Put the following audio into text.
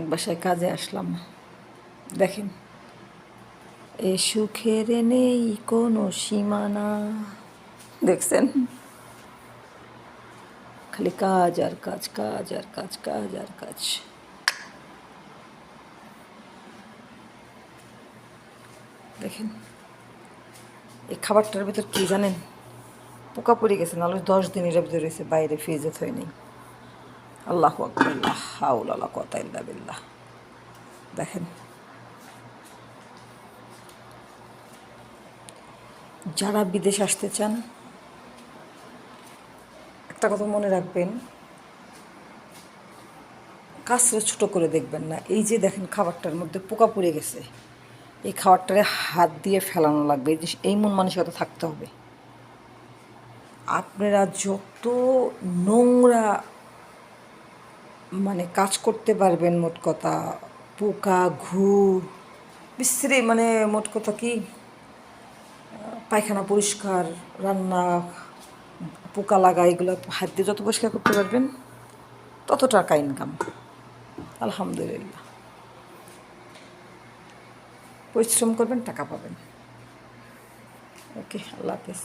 এক বাসায় কাজে আসলাম। দেখেন, এ সুখের নেই কোনো সীমানা। দেখছেন? খালি কাজ আর কাজ কাজ আর কাজ কাজ আর কাজ। দেখেন এই খাবারটার ভিতর কি জানেন? পোকা পড়ে গেছে, নাহলে দশ দিন এর ভিতরে রয়েছে বাইরে ফ্রিজে থই নেই। আল্লাহ হাউলা কথা ইল্লা বিল্লাহ। দেখেন। যারা বিদেশ আসতে চান, একটা কথা মনে রাখবেন কাছরে ছোটো করে দেখবেন না। এই যে দেখেন খাবারটার মধ্যে পোকা পড়ে গেছে, এই খাবারটারে হাত দিয়ে ফেলানো লাগবে। এই মন মানসিকতা থাকতে হবে। আপনারা যত নোংরা মানে কাজ করতে পারবেন মোট কথা। পোকা ঘু বিশ্রী মানে মোট কথা কি পায়খানা পরিষ্কার, রান্না, পোকা লাগা, এগুলো হাত দিয়ে যত পরিষ্কার করতে পারবেন, তত টাকা ইনকাম আলহামদুলিল্লাহ। পরিশ্রম করবেন, টাকা পাবেন। ওকে আল্লাহ হাফেজ।